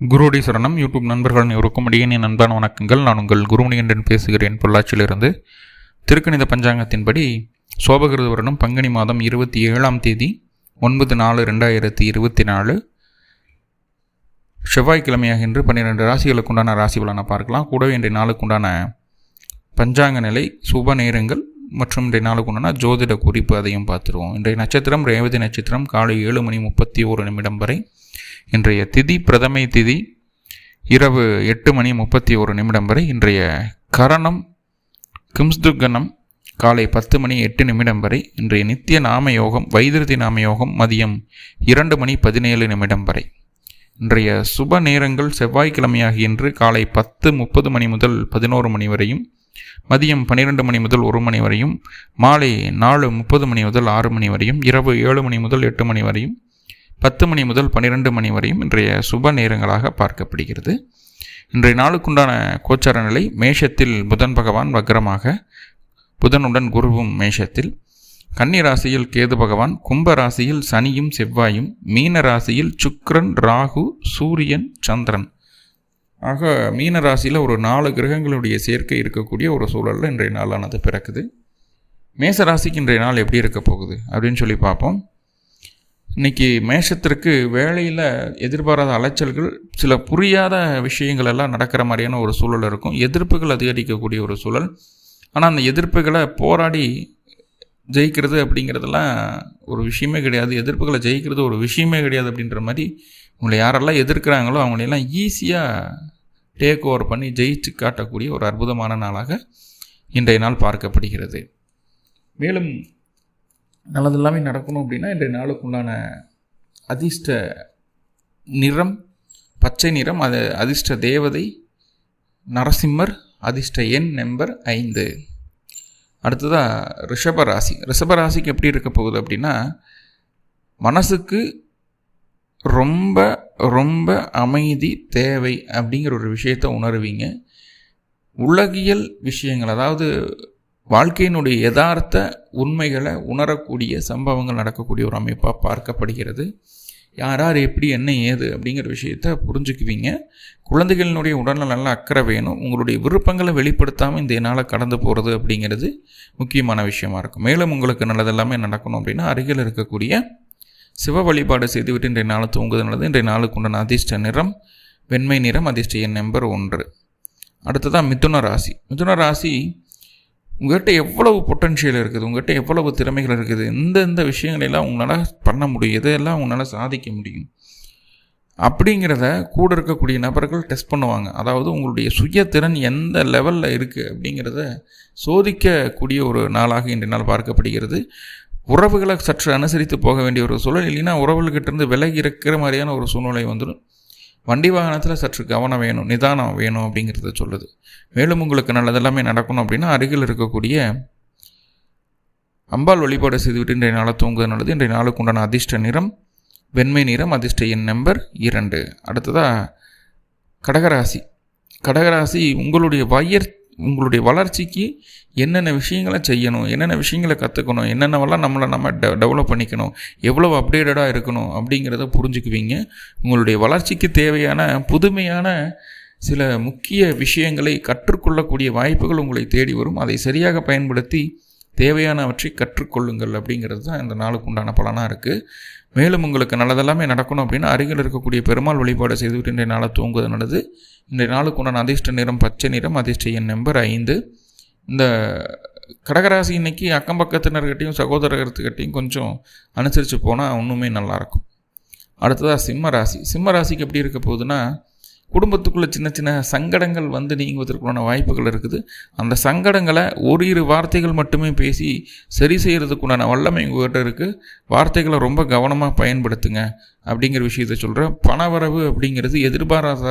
குருடி சரணம். யூடியூப் நண்பர்கள் இருக்கும் அடியேன். நண்பான வணக்கங்கள். நான் உங்கள் குருமணிகண்டன் பேசுகிறேன். பொள்ளாச்சியிலிருந்து திருக்கணித பஞ்சாங்கத்தின்படி சோபகிருத வருடம் பங்குனி மாதம் இருபத்தி ஏழாம் தேதி ஒன்பது நாலு ரெண்டாயிரத்தி இருபத்தி நாலு செவ்வாய்க்கிழமையாக இன்று பன்னிரெண்டு ராசிகளுக்கு உண்டான ராசி பலனை பார்க்கலாம். கூடவே இன்றைய நாளுக்கு உண்டான பஞ்சாங்க நிலை சுப நேரங்கள் மற்றும் இன்றைய நாளுக்கு உண்டான ஜோதிட குறிப்பு அதையும் பார்த்துருவோம். இன்றைய நட்சத்திரம் ரேவதி நட்சத்திரம் காலை ஏழு மணி முப்பத்தி ஒரு நிமிடம் வரை இன்றைய திதி பிரதமை திதி இரவு எட்டு மணி முப்பத்தி ஒரு நிமிடம் வரை இன்றைய கரணம் கிம்ஸ்துகனம் காலை பத்து மணி எட்டு நிமிடம் வரை இன்றைய நித்திய நாம யோகம் வைத்திருதி நாம யோகம் மதியம் இரண்டு மணி பதினேழு நிமிடம் வரை. இன்றைய சுப நேரங்கள் செவ்வாய்க்கிழமையாகிய இன்று காலை பத்து முப்பது மணி முதல் பதினோரு மணி வரையும் மதியம் பன்னிரெண்டு மணி முதல் ஒரு மணி வரையும் மாலை நாலு முப்பது மணி முதல் ஆறு மணி வரையும் இரவு ஏழு மணி முதல் எட்டு மணி வரையும் பத்து மணி முதல் பன்னிரெண்டு மணி வரையும் இன்றைய சுப நேரங்களாக பார்க்கப்படுகிறது. இன்றைய நாளுக்குண்டான கோச்சார நிலை மேஷத்தில் புதன் பகவான் வக்ரமாக புதனுடன் குருவும் மேஷத்தில். கன்னி ராசியில் கேது பகவான் கும்ப ராசியில் சனியும் செவ்வாயும் மீன ராசியில் சுக்ரன் ராகு சூரியன் சந்திரன். ஆக மீன ராசியில் ஒரு நாலு கிரகங்களுடைய சேர்க்கை இருக்கக்கூடிய ஒரு சூழலில் இன்றைய நாளானது பிறக்குது. மேச ராசிக்கு இன்றைய நாள் எப்படி இருக்க போகுது அப்படின்னு சொல்லி பார்ப்போம். இன்றைக்கி மேஷத்திற்கு வேலையில் எதிர்பாராத அலைச்சல்கள் சில புரியாத விஷயங்கள் எல்லாம் நடக்கிற மாதிரியான ஒரு சூழல் இருக்கும். எதிர்ப்புகள் அதிகரிக்கக்கூடிய ஒரு சூழல். ஆனால் அந்த எதிர்ப்புகளை போராடி ஜெயிக்கிறது அப்படிங்கிறதெல்லாம் ஒரு விஷயமே கிடையாது. எதிர்ப்புகளை ஜெயிக்கிறது ஒரு விஷயமே கிடையாது அப்படின்ற மாதிரி உங்களை யாரெல்லாம் எதிர்க்கிறாங்களோ அவங்களையெல்லாம் ஈஸியாக டேக் ஓவர் பண்ணி ஜெயிச்சு காட்டக்கூடிய ஒரு அற்புதமான நாளாக இன்றைய நாள் பார்க்கப்படுகிறது. மேலும் நல்லது எல்லாமே நடக்கணும் அப்படின்னா இன்றைய நாளுக்குள்ளான அதிர்ஷ்ட நிறம் பச்சை நிறம் அது அதிர்ஷ்ட தேவதை நரசிம்மர் அதிர்ஷ்ட எண் நம்பர் ஐந்து. அடுத்ததாக ரிஷபராசி ரிஷபராசிக்கு எப்படி இருக்க போகுது அப்படின்னா மனசுக்கு ரொம்ப ரொம்ப அமைதி தேவை அப்படிங்கிற ஒரு விஷயத்தை உணர்வீங்க. உலகியல் விஷயங்கள் அதாவது வாழ்க்கையினுடைய யதார்த்த உண்மைகளை உணரக்கூடிய சம்பவங்கள் நடக்கக்கூடிய ஒரு அமைப்பாக பார்க்கப்படுகிறது. யார் யார் எப்படி என்ன ஏது அப்படிங்கிற விஷயத்த புரிஞ்சுக்குவீங்க. குழந்தைகளினுடைய உடல்நல நல்ல அக்கறை வேணும். உங்களுடைய விருப்பங்களை வெளிப்படுத்தாமல் இந்த என்னால் கடந்து போகிறது அப்படிங்கிறது முக்கியமான விஷயமா இருக்கும். மேலும் உங்களுக்கு நல்லதெல்லாமே நடக்கணும் அப்படின்னா அருகில் இருக்கக்கூடிய சிவ வழிபாடு செய்துவிட்டு இன்றைய நாள் தூங்குவது நல்லது. இன்றைய நாளுக்கு உண்டான அதிர்ஷ்ட நிறம் வெண்மை நிறம் அதிர்ஷ்ட எண் நம்பர் ஒன்று. அடுத்ததாக மிதுன ராசி. மிதுன ராசி உங்கள்கிட்ட எவ்வளவு பொட்டன்ஷியல் இருக்குது? உங்கள்கிட்ட எவ்வளவு திறமைகள் இருக்குது? இந்த இந்த விஷயங்களெல்லாம் உங்களால் பண்ண முடியும்? எதையெல்லாம் உங்களால் சாதிக்க முடியும்? அப்படிங்கிறத கூட இருக்கக்கூடிய நபர்கள் டெஸ்ட் பண்ணுவாங்க. அதாவது உங்களுடைய சுயத்திறன் எந்த லெவலில் இருக்குது அப்படிங்கிறத சோதிக்கக்கூடிய ஒரு நாளாக இன்றைய நாள் பார்க்கப்படுகிறது. உறவுகளை சற்று அனுசரித்து போக வேண்டிய ஒரு சூழல். இல்லைன்னா உறவுகிட்டேருந்து விலகி இருக்கிற மாதிரியான ஒரு சூழ்நிலை வந்துடும் வண்டி வாகனத்தில் சற்று கவனம் வேணும் நிதானம் வேணும் அப்படிங்கிறத சொல்லுது. மேலும் உங்களுக்கு நல்லதெல்லாமே நடக்கணும் அப்படின்னா அருகில் இருக்கக்கூடிய அம்பாள் வழிபாடு செய்துவிட்டு இன்றைய நாளை தூங்குவது நல்லது. இன்றைய நாளுக்கு உண்டான அதிர்ஷ்ட நிறம் வெண்மை நிறம் அதிர்ஷ்ட எண் நம்பர் இரண்டு. அடுத்ததாக கடகராசி. கடகராசி உங்களுடைய வயர் உங்களுடைய வளர்ச்சிக்கு என்னென்ன விஷயங்களை செய்யணும் என்னென்ன விஷயங்களை கற்றுக்கணும் என்னென்னவெல்லாம் நம்மளை நம்ம டெ டெவலப் பண்ணிக்கணும் எவ்வளோ அப்டேட்டடாக இருக்கணும் அப்படிங்கிறத புரிஞ்சுக்குவீங்க. உங்களுடைய வளர்ச்சிக்கு தேவையான புதுமையான சில முக்கிய விஷயங்களை கற்றுக்கொள்ளக்கூடிய வாய்ப்புகள் உங்களை தேடி வரும். அதை சரியாக பயன்படுத்தி தேவையானவற்றை கற்றுக்கொள்ளுங்கள் அப்படிங்கிறது தான் இந்த நாளுக்கு உண்டான பலனாக இருக்குது மேலும் உங்களுக்கு நல்லதெல்லாமே நடக்கணும் அப்படின்னா அருகில் இருக்கக்கூடிய பெருமாள் வழிபாடு செய்துவிட்டு இன்றைய நாளை தூங்குவது நல்லது. இன்றைய நாளுக்கு உண்டான அதிர்ஷ்ட நிறம் பச்சை நிறம் அதிர்ஷ்ட எண் நம்பர் ஐந்து. இந்த கடகராசி இன்னைக்கு அக்கம் பக்கத்தினர்கிட்டையும் சகோதரர்கிட்டையும் கொஞ்சம் அனுசரித்து போனால் ஒன்றுமே நல்லாயிருக்கும் அடுத்ததாக சிம்ம ராசி. சிம்ம ராசிக்கு எப்படி இருக்க போகுதுன்னா குடும்பத்துக்குள்ளே சின்ன சின்ன சங்கடங்கள் வந்து நீங்குவதற்குள்ளான வாய்ப்புகள் இருக்குது. அந்த சங்கடங்களை ஒரு இரு வார்த்தைகள் மட்டுமே பேசி சரி செய்கிறதுக்குண்டான வல்லமை உங்கள்கிட்ட இருக்குது வார்த்தைகளை ரொம்ப கவனமாக பயன்படுத்துங்க அப்படிங்கிற விஷயத்த சொல்கிறேன் பணவரவு அப்படிங்கிறது எதிர்பாராத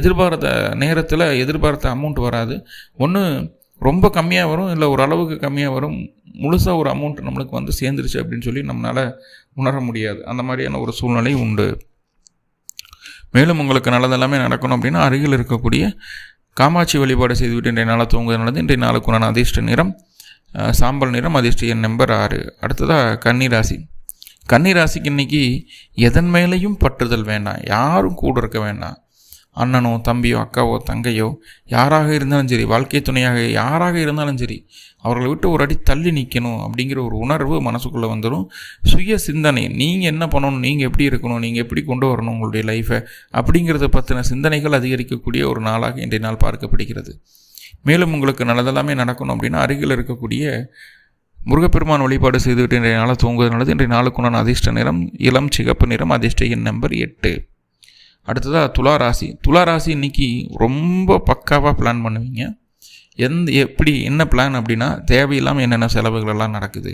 எதிர்பாராத நேரத்தில் எதிர்பார்த்த அமௌண்ட் வராது. ஒன்று ரொம்ப கம்மியாக வரும் இல்லை ஓரளவுக்கு கம்மியாக வரும் முழுசாக ஒரு அமௌண்ட் நம்மளுக்கு வந்து சேர்ந்துருச்சு அப்படின்னு சொல்லி நம்மளால் உணர முடியாது. அந்த மாதிரியான ஒரு சூழ்நிலை உண்டு. மேலும் உங்களுக்கு நல்லதெல்லாமே நடக்கணும் அப்படின்னா அருகில் இருக்கக்கூடிய காமாட்சி வழிபாடு செய்துவிட்டு இன்றைய நாளை தூங்குவது நல்லது. இன்றைய நாளுக்கு நான் அதிர்ஷ்ட நிறம் சாம்பல் நிறம் அதிர்ஷ்ட எண் நம்பர் ஆறு. அடுத்ததாக கன்னிராசி. கன்னிராசிக்கு இன்றைக்கி எதன் மேலேயும் பற்றுதல் வேண்டாம். யாரும் கூட இருக்க வேண்டாம். அண்ணனோ தம்பியோ அக்காவோ தங்கையோ யாராக இருந்தாலும் சரி வாழ்க்கை துணையாக யாராக இருந்தாலும் சரி அவர்களை விட்டு ஒரு அடி தள்ளி நிற்கணும் அப்படிங்கிற ஒரு உணர்வு மனசுக்குள்ளே வந்துடும் சுய சிந்தனை நீங்கள் என்ன பண்ணணும் நீங்கள் எப்படி இருக்கணும் நீங்கள் எப்படி கொண்டு வரணும் உங்களுடைய லைஃப்பை அப்படிங்கிறத பற்றின சிந்தனைகள் அதிகரிக்கக்கூடிய ஒரு நாளாக இன்றைய நாள் பார்க்கப்படுகிறது. மேலும் உங்களுக்கு நல்லதெல்லாமே நடக்கணும் அப்படின்னா அருகில் இருக்கக்கூடிய முருகப்பெருமான் வழிபாடு செய்துவிட்டு இன்றைய நாளை தூங்குவது நல்லது. இன்றைய நாளுக்குண்டான அதிர்ஷ்ட நிறம் இளம் சிகப்பு நிறம் அதிர்ஷ்ட எண் நம்பர் எட்டு. அடுத்ததாக துலா ராசி. துலா ராசி இன்னைக்கு ரொம்ப பக்காவாக பிளான் பண்ணுவீங்க. எந்த எப்படி என்ன பிளான் அப்படின்னா தேவையில்லாமல் என்னென்ன செலவுகள் எல்லாம் நடக்குது.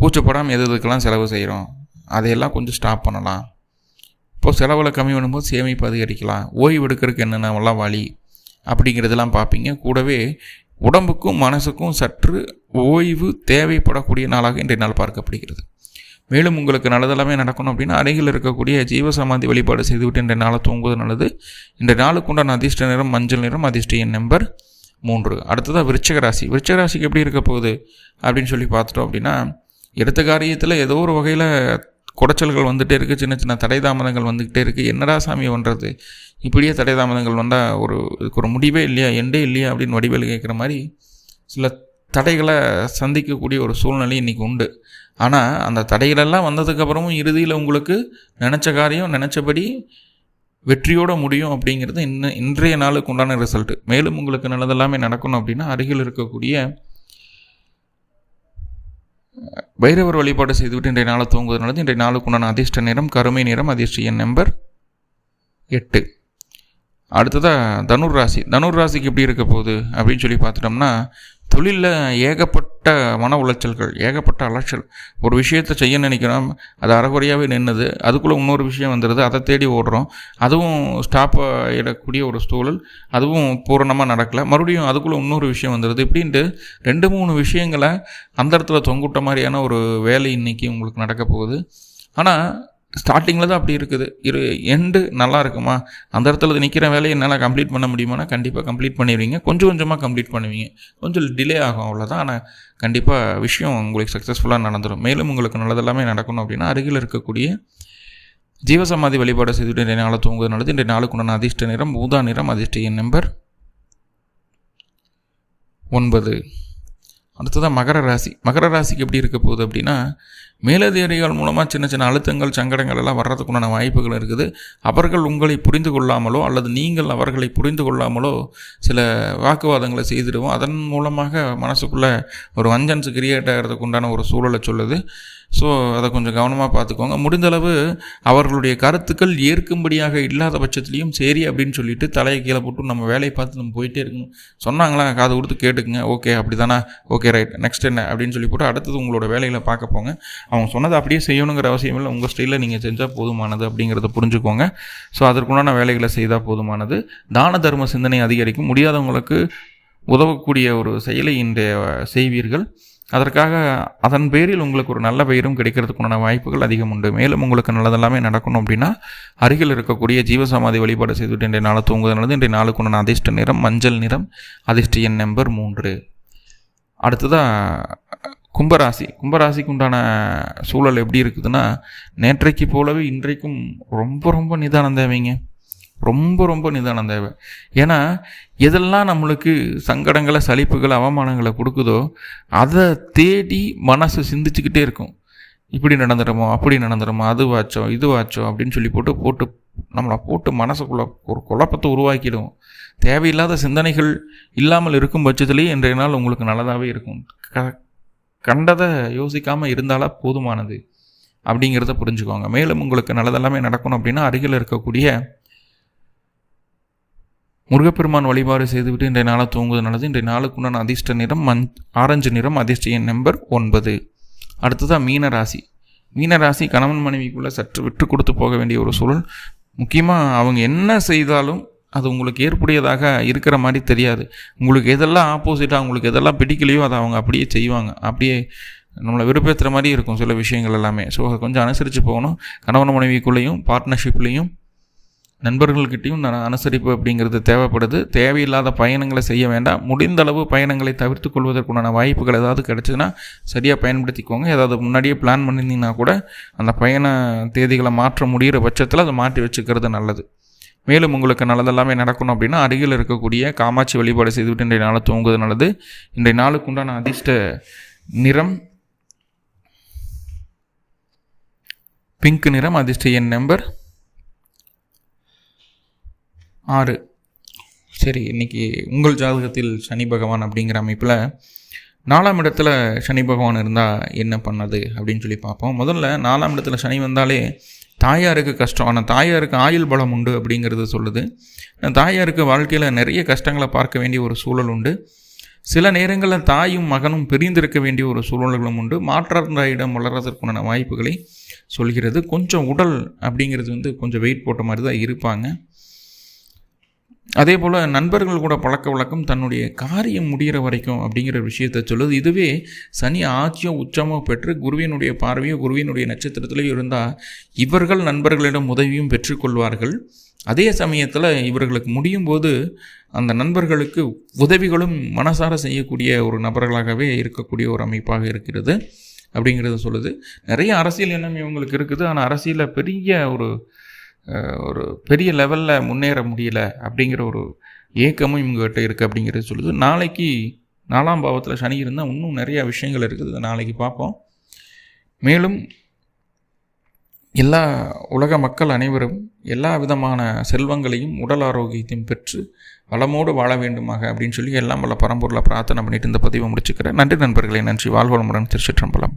கூச்சப்படாமல் எது எதுக்கெல்லாம் செலவு செய்கிறோம் அதையெல்லாம் கொஞ்சம் ஸ்டாப் பண்ணலாம். இப்போது செலவில் கம்மி பண்ணும்போது சேமிப்பு அதிகரிக்கலாம். ஓய்வு எடுக்கிறதுக்கு என்னென்னலாம் வழி அப்படிங்கிறதெல்லாம் பார்ப்பீங்க. கூடவே உடம்புக்கும் மனசுக்கும் சற்று ஓய்வு தேவைப்படக்கூடிய நாளாக இன்றைய நாள் பார்க்கப்படுகிறது. மேலும் உங்களுக்கு நல்லதெல்லாமே நடக்கணும் அப்படின்னா அருகில் இருக்கக்கூடிய ஜீவசமாதி வழிபாடு செய்துவிட்டு இன்றைய நாளை தூங்குவது நல்லது. இன்றைய நாளுக்கு உண்டான அதிர்ஷ்ட நிறம் மஞ்சள் நிறம் அதிர்ஷ்ட எண் நம்பர் மூன்று. அடுத்ததாக விருச்சக ராசி. விருச்சக ராசிக்கு எப்படி இருக்க போகுது அப்படின்னு சொல்லி பார்த்துட்டோம் அப்படின்னா எடுத்த காரியத்தில் ஏதோ ஒரு வகையில் குடைச்சல்கள் வந்துகிட்டே இருக்குது சின்ன சின்ன தடை தாமதங்கள் வந்துக்கிட்டே இருக்குது என்னடா சாமி பண்ணுறது இப்படியே தடை தாமதங்கள் வந்தால் ஒரு இதுக்கு ஒரு முடிவே இல்லையா எண்டே இல்லையா அப்படின்னு வடிவேல் கேட்குற மாதிரி சில தடைகளை சந்திக்கக்கூடிய ஒரு சூழ்நிலை இன்றைக்கி உண்டு. ஆனால் அந்த தடைகளெல்லாம் வந்ததுக்கப்புறமும் இறுதியில் உங்களுக்கு நினச்ச காரியம் நினச்சபடி வெற்றியோடு முடியும் அப்படிங்கிறது இன்னும் இன்றைய நாளுக்கு உண்டான ரிசல்ட்டு மேலும் உங்களுக்கு நல்லதெல்லாமே நடக்கணும் அப்படின்னா அருகில் இருக்கக்கூடிய பைரவர் வழிபாடு செய்துவிட்டு இன்றைய நாளை தூங்குவது நல்லது. இன்றைய நாளுக்கு உண்டான அதிர்ஷ்ட நிறம் கருமை நிறம் அதிர்ஷ்ட எண் நம்பர் எட்டு. அடுத்ததாக தனுர் ராசி. தனுர் ராசிக்கு எப்படி இருக்க போகுது அப்படின்னு சொல்லி பார்த்துட்டோம்னா தொழிலில் ஏகப்பட்ட மன உளைச்சல்கள் ஏகப்பட்ட அலைச்சல். ஒரு விஷயத்தை செய்ய நினைக்கிறோம் அது அறகுறையாகவே நின்றுது அதுக்குள்ளே இன்னொரு விஷயம் வந்துடுது அதை தேடி ஓடுறோம். அதுவும் ஸ்டாப் ஆகிடக்கூடிய ஒரு சூழல் அதுவும் பூரணமாக நடக்கலை. மறுபடியும் அதுக்குள்ளே இன்னொரு விஷயம் வந்துடுது இப்படின்ட்டு ரெண்டு மூணு விஷயங்களை அந்த இடத்துல தொங்குட்ட மாதிரியான ஒரு வேலை இன்றைக்கி உங்களுக்கு நடக்க போகுது. ஆனால் ஸ்டார்டிங்கில் தான் அப்படி இருக்குது. இரு எண்டு நல்லா இருக்குமா? அந்த இடத்துல நிற்கிற வேலையை என்னால் கம்ப்ளீட் பண்ண முடியுமானா கண்டிப்பாக கம்ப்ளீட் பண்ணிடுவீங்க. கொஞ்சம் கொஞ்சமாக கம்ப்ளீட் பண்ணுவீங்க. கொஞ்சம் டிலே ஆகும் அவ்வளோதான் ஆனால் கண்டிப்பாக விஷயம் உங்களுக்கு சக்ஸஸ்ஃபுல்லாக நடந்துடும் மேலும் உங்களுக்கு நல்லதெல்லாமே நடக்கணும் அப்படின்னா அருகில் இருக்கக்கூடிய ஜீவசமாதி வழிபாடு செய்துட்டு இன்றைய நாளை தூங்குவது நல்லது. இன்றைய நாளுக்கு உண்டான அதிர்ஷ்ட நிறம் ஊதா நிறம் அதிர்ஷ்ட எண் நம்பர் ஒன்பது. அடுத்ததாக மகர ராசி. மகர ராசிக்கு எப்படி இருக்க போகுது அப்படின்னா மேலதிகாரிகள் மூலமாக சின்ன சின்ன அழுத்தங்கள் சங்கடங்கள் எல்லாம் வர்றதுக்குண்டான வாய்ப்புகள் இருக்குது. அவர்கள் உங்களை புரிந்து கொள்ளாமலோ அல்லது நீங்கள் அவர்களை புரிந்து கொள்ளாமலோ சில வாக்குவாதங்களை செய்திடுவோம். அதன் மூலமாக மனசுக்குள்ளே ஒரு வஞ்சன்ஸ் கிரியேட் ஆகிறதுக்கு உண்டான ஒரு சூழலை சொல்லுது. ஸோ அதை கொஞ்சம் கவனமாக பார்த்துக்கோங்க. முடிந்தளவு அவர்களுடைய கருத்துக்கள் ஏற்கும்படியாக இல்லாத பட்சத்துலேயும் சரி அப்படின்னு சொல்லிட்டு தலையை கீழே போட்டு நம்ம வேலையை பார்த்து நம்ம போயிட்டே இருக்கணும். சொன்னாங்களா? காது கொடுத்து கேட்டுக்குங்க. ஓகே அப்படி தானே ஓகே ரைட். நெக்ஸ்ட் என்ன? அப்படின்னு சொல்லி போட்டு அடுத்தது உங்களோட வேலைகளை பார்க்க போங்க. அவங்க சொன்னதை அப்படியே செய்யணுங்கிற அவசியம் இல்லை. உங்கள் ஸ்டைலில் நீங்கள் செஞ்சால் போதுமானது அப்படிங்கிறத புரிஞ்சுக்கோங்க. ஸோ அதற்குண்டான வேலைகளை செய்தால் போதுமானது. தான தர்ம சிந்தனை அதிகரிக்கும். முடியாதவங்களுக்கு உதவக்கூடிய ஒரு செயலை இன்றைய செய்வீர்கள். அதற்காக அதன் பேரில் உங்களுக்கு ஒரு நல்ல பெயரும் கிடைக்கிறதுக்குண்டான வாய்ப்புகள் அதிகம் உண்டு. மேலும் உங்களுக்கு நல்லதெல்லாமே நடக்கணும் அப்படின்னா அருகில் இருக்கக்கூடிய ஜீவசமாதி வழிபாடு செய்துவிட்டு இன்றைய நாளை தூங்குவது நல்லது. இன்றைய நாளுக்குண்டான அதிர்ஷ்ட நிறம் மஞ்சள் நிறம் அதிர்ஷ்ட எண் நம்பர் மூன்று. அடுத்ததாக கும்பராசி. கும்பராசிக்கு உண்டான சூழல் எப்படி இருக்குதுன்னா நேற்றைக்கு போலவே இன்றைக்கும் ரொம்ப ரொம்ப நிதானம் தேவைங்க ரொம்ப ரொம்ப நிதானம் தேவை. ஏன்னா எதெல்லாம் நம்மளுக்கு சங்கடங்களை சலிப்புகளை அவமானங்களை கொடுக்குதோ அதை தேடி மனசு சிந்திச்சுக்கிட்டே இருக்கும். இப்படி நடந்துடுமோ அப்படி நடந்துடுமோ அதுவாச்சோ இதுவாச்சோ அப்படின்னு சொல்லி போட்டு போட்டு நம்மளை போட்டு மனசுக்குள்ள ஒரு குழப்பத்தை உருவாக்கிடும் தேவையில்லாத சிந்தனைகள் இல்லாமல் இருக்கும் பட்சத்துலேயே இன்றைய நாள் உங்களுக்கு நல்லதாகவே இருக்கும். க கண்டதை யோசிக்காமல் இருந்தாலே போதுமானது? அப்படிங்கிறத புரிஞ்சுக்கோங்க. மேலும் உங்களுக்கு நல்லதெல்லாமே நடக்கணும் அப்படின்னா அருகில் இருக்கக்கூடிய முருகப்பெருமான் வழிபாடு செய்துவிட்டு இன்றைய நாளை தூங்குவது நல்லது. இன்றைய நாளுக்குண்டான அதிர்ஷ்ட நிறம் மண் ஆரஞ்சு நிறம் அதிர்ஷ்ட எண் நம்பர் ஒன்பது. அடுத்ததாக மீன ராசி மீன ராசி கணவன் மனைவிக்குள்ளே சற்று விட்டு கொடுத்து போக வேண்டிய ஒரு சூழல். முக்கியமாக அவங்க என்ன செய்தாலும் அது உங்களுக்கு ஏற்புடையதாக இருக்கிற மாதிரி தெரியாது. உங்களுக்கு எதெல்லாம் ஆப்போசிட்டாக அவங்களுக்கு எதெல்லாம் பிடிக்கலையோ அதை அவங்க அப்படியே செய்வாங்க. அப்படியே நம்மளை விருப்பத்துற மாதிரி இருக்கும் சில விஷயங்கள் எல்லாமே. ஸோ அதை கொஞ்சம் அனுசரித்து போகணும். கணவன் மனைவிக்குள்ளேயும் பார்ட்னர்ஷிப்லேயும் நண்பர்கள்கிட்டையும் அனுசரிப்பு அப்படிங்கிறது தேவைப்படுது. தேவையில்லாத பயணங்களை செய்ய வேண்டாம். முடிந்த அளவு பயணங்களை தவிர்த்து கொள்வதற்குண்டான வாய்ப்புகள் ஏதாவது கிடச்சிதுன்னா சரியாக பயன்படுத்திக்கோங்க. ஏதாவது முன்னாடியே பிளான் பண்ணியிருந்தீங்கன்னா கூட அந்த பயண தேதிகளை மாற்ற முடிகிற பட்சத்தில் அதை மாற்றி வச்சுக்கிறது நல்லது. மேலும் உங்களுக்கு நல்லதெல்லாமே நடக்கணும் அப்படின்னா அருகில் இருக்கக்கூடிய காமாட்சி வழிபாடு செய்துவிட்டு இன்றைய நாளை தூங்குவது நல்லது. இன்றைய நாளுக்கு உண்டான அதிர்ஷ்ட நிறம் பிங்க் நிறம் அதிர்ஷ்ட எண் நம்பர் ஆறு. சரி இன்னைக்கு உங்கள் ஜாதகத்தில் சனி பகவான் அப்படிங்கிற அமைப்பில் நாலாம் இடத்துல சனி பகவான் இருந்தால் என்ன பண்ணது அப்படின்னு சொல்லி பார்ப்போம். முதல்ல நாலாம் இடத்துல சனி வந்தாலே தாயாருக்கு கஷ்டம். ஆனால் தாயாருக்கு ஆயுள் பலம் உண்டு அப்படிங்கிறது சொல்லுது. தாயாருக்கு வாழ்க்கையில் நிறைய கஷ்டங்களை பார்க்க வேண்டிய ஒரு சூழல் உண்டு. சில நேரங்களில் தாயும் மகனும் பிரிந்திருக்க வேண்டிய ஒரு சூழல்களும் உண்டு. மாற்றார்ந்த இடம் வளர்கிறதுக்குண்டான வாய்ப்புகளை சொல்கிறது. கொஞ்சம் உடல் அப்படிங்கிறது வந்து கொஞ்சம் வெயிட் போட்ட மாதிரி தான் இருப்பாங்க. அதே போல் நண்பர்கள் கூட பழக்க வழக்கம் தன்னுடைய காரியம் முடிகிற வரைக்கும் அப்படிங்கிற விஷயத்த சொல்லுது. இதுவே சனி ஆட்சியோ உச்சமோ பெற்று குருவினுடைய பார்வையோ குருவினுடைய நட்சத்திரத்திலேயோ இருந்தால் இவர்கள் நண்பர்களிடம் உதவியும் பெற்றுக்கொள்வார்கள் அதே சமயத்தில் இவர்களுக்கு முடியும் போது அந்த நண்பர்களுக்கு உதவிகளும் மனசார செய்யக்கூடிய ஒரு நபர்களாகவே இருக்கக்கூடிய ஒரு அமைப்பாக இருக்கிறது அப்படிங்கிறத சொல்லுது. நிறைய அரசியல் எண்ணம் இவங்களுக்கு இருக்குது. ஆனால் அரசியலில் பெரிய ஒரு ஒரு பெரிய லெவலில் முன்னேற முடியல அப்படிங்கிற ஒரு ஏக்கமும் இவங்ககிட்ட இருக்குது அப்படிங்கிறது சொல்லுது. நாளைக்கு நாலாம் பாவத்தில் சனி இருந்தால் இன்னும் நிறையா விஷயங்கள் இருக்குது. நாளைக்கு பார்ப்போம். மேலும் எல்லா உலக மக்கள் அனைவரும் எல்லா விதமான செல்வங்களையும் உடல் ஆரோக்கியத்தையும் பெற்று வளமோடு வாழ வேண்டுமாக அப்படின்னு சொல்லி எல்லாம் வல்ல பரம்பொருளை பிரார்த்தனை பண்ணிட்டு இந்த பதிவை முடிச்சுக்கிறேன். நன்றி நண்பர்களை. நன்றி. வாழ்வளமுடன் திருச்சிற்றம்பலம்.